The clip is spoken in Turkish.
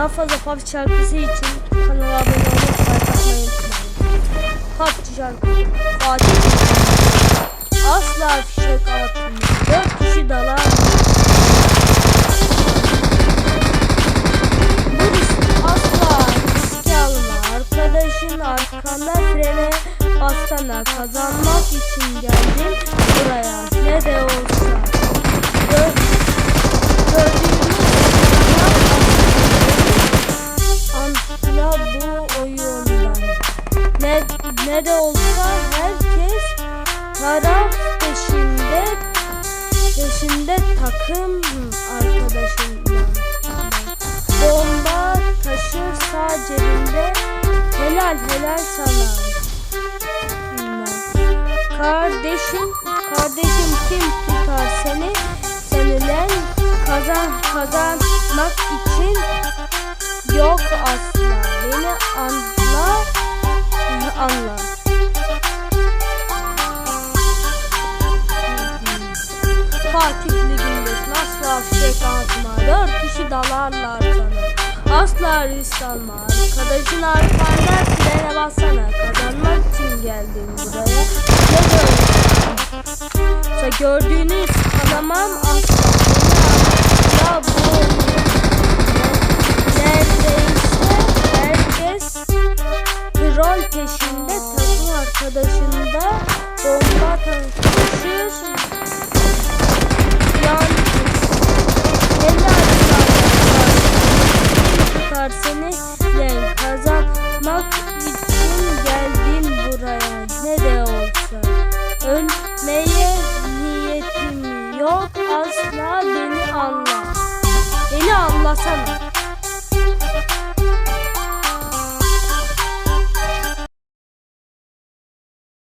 Daha fazla PUBG şarkısı için kanala abone olmayı unutmayın. PUBG şarkısı Fatih Asla fişek atmıyor. Dört kişi dalar. Bu risk asla riske alma. Arkadaşın arkanda frene bassana. Kazanmak için geldin Ne, de olsa herkes taraf peşinde peşinde takım arkadaşından. Bomba taşır sağ cebinde helal helal sana. Kardeşim, kardeşim kim tutar seni? Seninle kazan kazanmak için yok asla. Beni anla, anla. Fatih Ligi'ndesin asla fişek atma Dört kişi dalarlar sana. Asla risk alma Arkadaşın arkanda frene bassana Kazanmak için geldin buraya. Ne gördün? Sa gördüğünüz tanımam. Asla yok asla beni anla. Beni anlasana